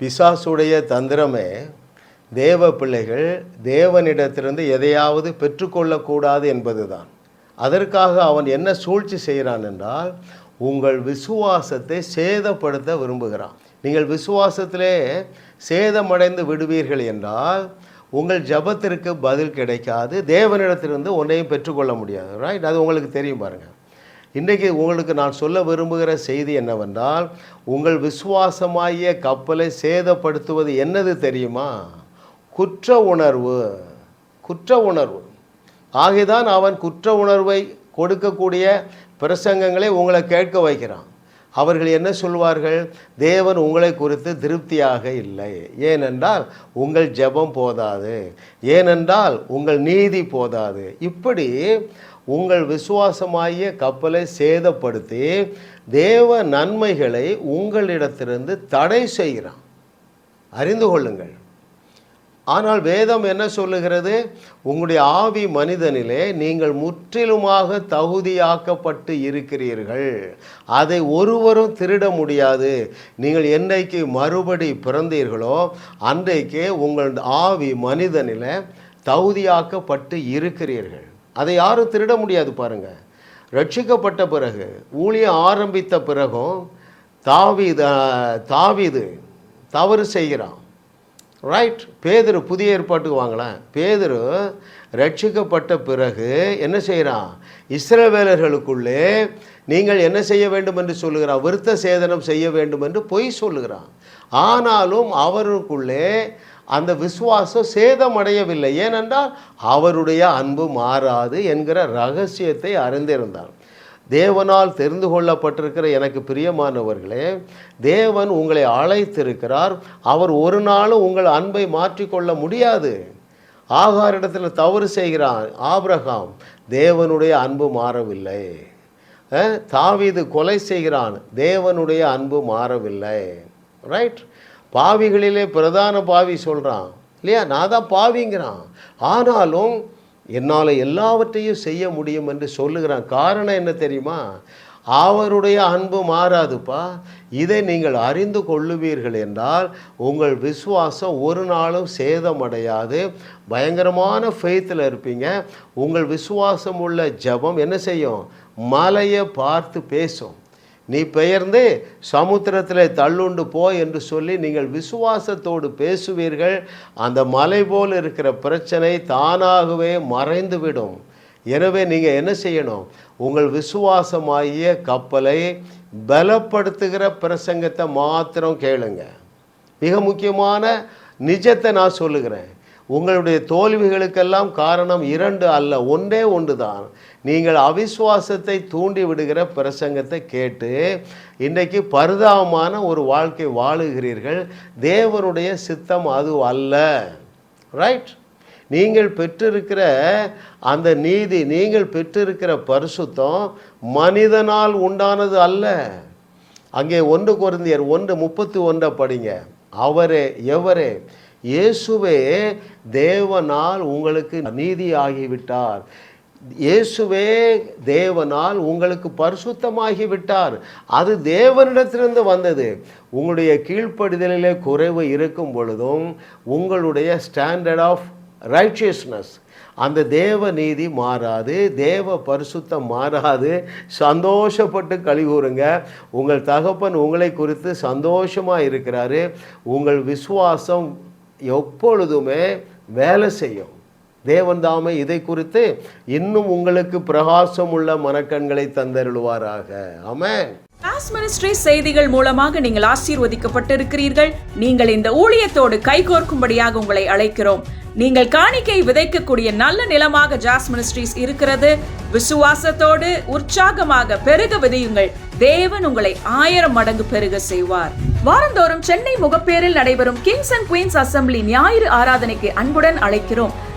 பிசாசுடைய தந்திரமே தேவ பிள்ளைகள் தேவனிடத்திலிருந்து எதையாவது பெற்றுக்கொள்ளக்கூடாது என்பதுதான். அதற்காக அவன் என்ன சூழ்ச்சி செய்கிறான் என்றால் உங்கள் விசுவாசத்தை சேதப்படுத்த விரும்புகிறான். நீங்கள் விசுவாசத்திலே சேதமடைந்து விடுவீர்கள் என்றால் உங்கள் ஜபத்திற்கு பதில் கிடைக்காது. தேவனிடத்திலிருந்து ஒன்றையும் பெற்றுக்கொள்ள முடியாது. ரைட் அது உங்களுக்கு தெரியும் பாருங்கள் இன்றைக்கு உங்களுக்கு நான் சொல்ல விரும்புகிற செய்தி என்னவென்றால் உங்கள் விசுவாசமாகிய கப்பலை சேதப்படுத்துவது என்னது தெரியுமா? குற்ற உணர்வு. குற்ற உணர்வு. ஆகிதான் அவன் குற்ற உணர்வை கொடுக்கக்கூடிய பிரசங்கங்களை உங்களை கேட்க வைக்கிறான். அவர்கள் என்ன சொல்வார்கள்? தேவன் உங்களை குறித்து திருப்தியாக இல்லை. ஏனென்றால் உங்கள் ஜெபம் போதாது. ஏனென்றால் உங்கள் நீதி போதாது. இப்படி உங்கள் விசுவாசமாகிய கப்பலை சேதப்படுத்தி தேவ நன்மைகளை உங்களிடத்திலிருந்து தடை செய்கிறான். அறிந்து கொள்ளுங்கள். ஆனால் வேதம் என்ன சொல்லுகிறது? உங்களுடைய ஆவி மனிதனிலே நீங்கள் முற்றிலுமாக தகுதியாக்கப்பட்டு இருக்கிறீர்கள். அதை ஒருவரும் திருட முடியாது. நீங்கள் என்றைக்கு மறுபடி பிறந்தீர்களோ அன்றைக்கே உங்கள் ஆவி மனிதனில் தகுதியாக்கப்பட்டு இருக்கிறீர்கள். அதை யாரும் திருட முடியாது பாருங்க. ரட்சிக்கப்பட்ட பிறகு ஊழியம் ஆரம்பித்த பிறகும் தாவிது தாவிது தவறு செய்கிறான். ரைட் பேதரு புதிய ஏற்பாட்டுக்கு வாங்களேன். பேதரு ரட்சிக்கப்பட்ட பிறகு என்ன செய்கிறான்? இஸ்ரவேலர்களுக்குள்ளே நீங்கள் என்ன செய்ய வேண்டும் என்று சொல்லுகிறான்? விருத்த சேதனம் செய்ய வேண்டும் என்று பொய் சொல்லுகிறான். ஆனாலும் அவருக்குள்ளே அந்த விசுவாசம் சேதமடையவில்லை. ஏனென்றால் அவருடைய அன்பு மாறாது என்கிற ரகசியத்தை அறிந்திருந்தார். தேவனால் தெரிந்து கொள்ளப்பட்டிருக்கிற எனக்கு பிரியமானவர்களே தேவன் உங்களை அழைத்திருக்கிறார். அவர் ஒரு நாளும் உங்கள் அன்பை மாற்றிக்கொள்ள முடியாது. ஆகாரிடத்தில் தவறு செய்கிறான் ஆபிரகாம். தேவனுடைய அன்பு மாறவில்லை. அஹ், தாவீது கொலை செய்கிறான். தேவனுடைய அன்பு மாறவில்லை. ரைட் பாவிகளிலே பிரதான பாவி சொல்கிறான் இல்லையா? நான் தான் பாவிங்கிறான். ஆனாலும் என்னால் எல்லாவற்றையும் செய்ய முடியும் என்று சொல்லுகிறான். காரணம் என்ன தெரியுமா? அவருடைய அன்பு மாறாதுப்பா. இதை நீங்கள் அறிந்து கொள்ளுவீர்கள் என்றால் உங்கள் விசுவாசம் ஒரு நாளும் சேதமடையாது. பயங்கரமான ஃபெய்த்தில் இருப்பீங்க. உங்கள் விசுவாசம் உள்ள ஜெபம் என்ன செய்யும்? மலையை பார்த்து பேசும். நீ பெயர்ந்து சமுத்திரத்தில் தள்ளுண்டு போ என்று சொல்லி நீங்கள் விசுவாசத்தோடு பேசுவீர்கள். அந்த மலை போல் இருக்கிற பிரச்சனை தானாகவே மறைந்துவிடும். எனவே நீங்கள் என்ன செய்யணும்? உங்கள் விசுவாசமாகிய கப்பலை பலப்படுத்துகிற பிரசங்கத்தை மாத்திரம் கேளுங்க. மிக முக்கியமான நிஜத்தை நான் சொல்லுகிறேன். உங்களுடைய தோல்விகளுக்கெல்லாம் காரணம் இரண்டு அல்ல ஒன்றே ஒன்று தான் நீங்கள் அவிசுவாசத்தை தூண்டி விடுகிற பிரசங்கத்தை கேட்டு இன்றைக்கு பரிதாபமான ஒரு வாழ்க்கை வாழுகிறீர்கள். தேவனுடைய சித்தம் அது அல்ல. ரைட் நீங்கள் பெற்றிருக்கிற அந்த நீதி நீங்கள் பெற்றிருக்கிற பரிசுத்தம் மனிதனால் உண்டானது அல்ல. அங்கே ஒன்று குருந்தியர் ஒன்று முப்பத்தி ஒன்றை படிங்க. அவரே எவரே? இயேசுவே தேவனால் உங்களுக்கு நீதி ஆகிவிட்டார் இயேசுவே தேவனால் உங்களுக்கு பரிசுத்தமாகி விட்டார். அது தேவனிடத்திலிருந்து வந்தது. உங்களுடைய கீழ்ப்படுதலிலே குறைவு இருக்கும் பொழுதும் உங்களுடைய ஸ்டாண்டர்ட் ஆஃப் ரைச்சியஸ்னஸ் அந்த தேவ நீதி மாறாது தேவ பரிசுத்தம் மாறாது. சந்தோஷப்பட்டு கழிவுறுங்க. உங்கள் தகப்பன் உங்களை குறித்து சந்தோஷமாக இருக்கிறாரு. உங்கள் விசுவாசம் எப்பொழுதுமே வேலை செய்யும். தேவன் தாமே இதை குறித்து இன்னும் உங்களுக்கு பிரகாசம் உள்ள மனக்கண்களை தந்தருள்வாராக. ஆமென். காஸ் மினிஸ்ட்ரி செய்திகள் மூலமாக நீங்கள் ஆசீர்வதிக்கப்பட்டிருக்கிறீர்கள். நீங்கள் இந்த ஊழியத்தோடு கைகோர்க்கும்படியாக உங்களை அழைக்கிறோம். நீங்கள் காணிக்கை விதைக்கக்கூடிய நல்ல நிலமாக ஜாஸ் மினிஸ்ட்ரீஸ் இருக்கிறது. விசுவாசத்தோடு உற்சாகமாக பெருக விதையுங்கள். தேவன் உங்களை ஆயிரம் மடங்கு பெருக செய்வார். வாரந்தோறும் சென்னை முகப்பேரில் நடைபெறும் கிங்ஸ் அண்ட் குயின்ஸ் அசம்பிளி ஞாயிறு ஆராதனைக்கு அன்புடன் அழைக்கிறோம்.